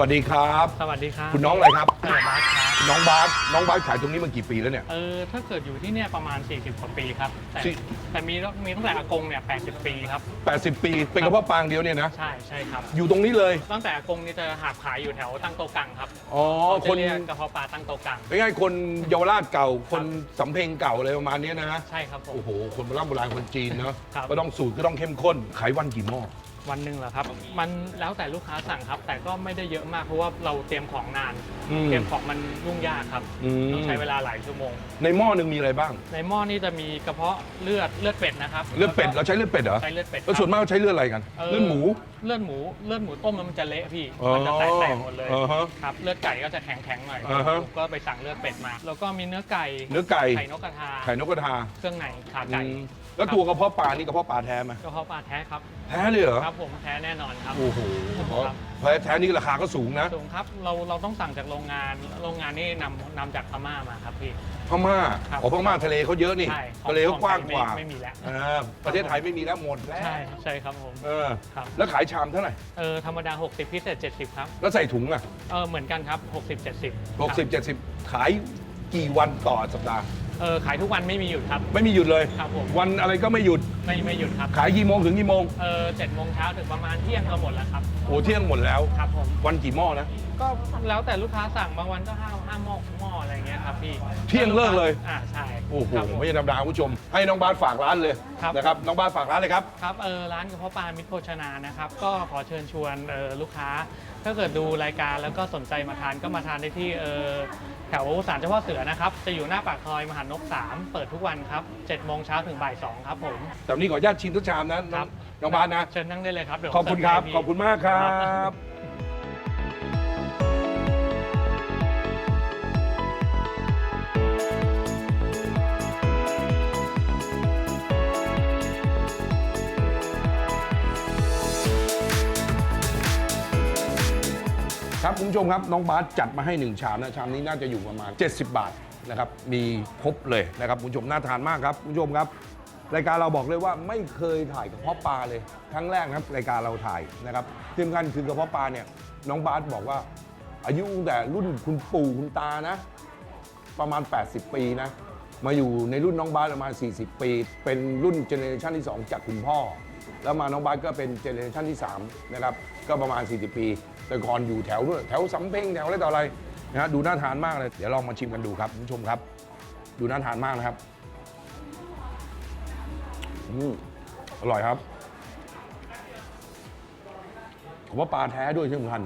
วัสดีครับ สวัสดีครับคุณน้องอะไรครับสวัสดีครับน้องบาสน้องบาสขายตรงนี้มากี่ปีแล้วเนี่ย เออถ้าเกิดอยู่ที่เนี่ยประมาณ 40กว่าปีครับแต่สี่ แต่มีมีตั้งแต่อากงเนี่ย80 ปีครับ 80 ปีเป็นกระเพาะปลาอย่างเดียวเนี่ยนะ ใช่ใช่ครับ อยู่ตรงนี้เลย ตั้งแต่อากงนี่จะหาบขายอยู่แถวตั้งโตะกังครับอ๋อเขาคจะนเรียกกระเพาะปลาตั้งโตะกังไม่ง่ายคนเยาวราชเก่า คนสำเพ็งเก่าอะไรประมาณเนี้ยนะ ใช่ครับผม โอ้โห คนโบราณโบราณคนจีนเนาะครับ ก็ต้องสูตรก็ต้องเข้มข้น ขายวันกี่หม้อ วันหนึ่งเหรอครับ มันแล้วแต่ลูกค้าสั่งครับ แต่ก็ไม่ได้เยอะมากเพราะว่าเราเตรียมของนาน อืม เตรียมของมันยุ่งยากครับอืม ต้องใช้เวลาหลายชั่วโมง ในหม้อหนึ่งมีอะไรบ้าง ในหม้อนี่จะมีกระเพาะเลือดเลือดเป็ดนะครับเลือดเป็ดแล้เราวก็ใช้เลือดเป็ดเหรอใช้เลือดเป็ดแล้วส่วนมากเราใช้เลือดอะไรกันเลือดหมู เลือดหมูเลือดหมูต้มแล้วมันจะเละพี่อ๋อมันจะแตกๆหมดเลยอ่าฮะครับเลือดไก่ก็จะแข็งๆหน่อยอ่าฮะผมก็ไปสั่งเลือดเป็ดมา แล้วก็มีเนื้อไก่เนื้อไก่ ไข่นกกระทาไข่นกกระทาเครื่องในขาไก่อืมแล้วตัวกระเพาะปลานี่กระเพาะปลาแท้ไหมกระเพาะปลาแท้ครับ แท้เลยเหรอครับผมแท้แน่นอนครับ โอ้โหครับแท้แท้นี่ราคาก็สูงนะสูงครับเราเราต้องสั่งจากโรงงานโรงงานนี่นำนำจากพม่ามาครับพี่ พม่าครับ อ๋อพม่าทะเลเขาเยอะนี่ใช่ของทะเลเขากว้างกว่าของไทยไม่ไม่มีแล้วอ่าประเทศไทยไม่มีแล้วหมดแล้วใช่ใช่ครับผมเออครับแล้วขายชามเท่าไหร่เออธรรมดา 60 พิเศษ 70 ครับแล้วใส่ถุงอะเออเหมือนกันครับ 60 70 60 70 ขายกี่วันต่อสัปดาห์เออขายทุกวันไม่มีหยุดครับ ไม่มีหยุดเลย ครับผม วันอะไรก็ไม่หยุด ไม่ไม่หยุดครับ ขายกี่โมงถึงกี่โมงเออเจ็ดโมงเช้าถึงประมาณเที่ยงก็หมดแล้วครับ โอ้เที่ยงหมดแล้ว ครับผม วันกี่หม้อนะ ก็แล้วแต่ลูกค้าสั่งบางวันก็ห้าห้าหม้อหม้ออะไรเงี้ยครับพี่เที่ยงเลิกเลย อ่าใช่ โอ้โหครับผมไม่ใช่ธรรมดาคุณผู้ชม ให้น้องบาสฝากร้านเลยครับ นะครับน้องบาสฝากร้านเลยครับ ครับเออร้านกระเพาะปลามิตรโภชนานะครับ ก็ขอเชิญชวนเออลูกค้า ถ้าเกิดดูรายการแล้วก็สนใจมาทานก็มาทานได้ที่เออแถวศาลเจ้าพ่อเสือนะครับ จะอยู่หน้าปากซอยมหานก 3 เปิดทุกวันครับ7โมงเช้าถึงบ่าย2ครับผม แต่วันนี้ขออนุญาตชิมทุกชามนะน้คอรังน้องบาสนะ เชิญนั่งได้เลยครับเดี๋ยวขอบคุณครับ เสิขอบคุณมากครับ ครับคุณผู้ชมครับน้องบาสจัดมาให้หนึ่งชามนะชามนี้น่าจะอยู่ประมาณ 70 บาทนะครับมีครบเลยนะครับคุณผู้ชมน่าทานมากครับคุณผู้ชมครับ รายการเราบอกเลยว่าไม่เคยถ่ายกระเพาะปลาเลยครั้งแรกนะครับรายการเราถ่ายนะครับที่สำคัญคือกระเพาะปลาเนี่ยน้องบาสบอกว่า อายุตั้งแต่รุ่นคุณปู่คุณตานะ ประมาณ 80 ปีนะมาอยู่ในรุ่นน้องบาสประมาณ 40 ปี เป็นรุ่นเจเนอเรชันที่ 2 จากคุณพ่อ แล้วมาน้องบาสก็เป็นเจเนอเรชันที่3นะครับก็ประมาณ 40 ปี แต่ก่อนอยู่แถวนู่นแถวสำเพ็งแถวอะไรต่ออะไรนะฮะดูน่าทานมากเลย เดี๋ยวลองมาชิมกันดูครับคุณผู้ชมครับ ดูน่าทานมากนะครับอืมอร่อยครับผมว่าปลาแท้ด้วยที่สำคัญ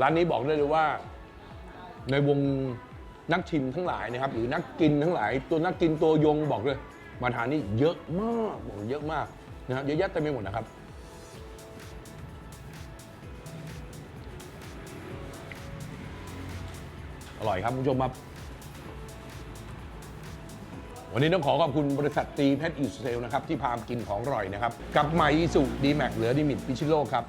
ร้านนี้บอกได้เลยว่า ในวงนักชิมทั้งหลายนะครับ หรือนักกินทั้งหลาย ตัวนักกินตัวยงบอกเลย มาทานนี่เยอะมากบอกเยอะมากนะครับเยอะแยะเต็มไปหมดนะครับอร่อยครับคุณผู้ชมครับวันนี้ต้องขอขอบคุณบริษัทตีเพชรอิสเอลนะครับที่พามกินของอร่อยนะครับ กับไมอีสุดีแม็กเหลือดิมิตพิชิโลครับ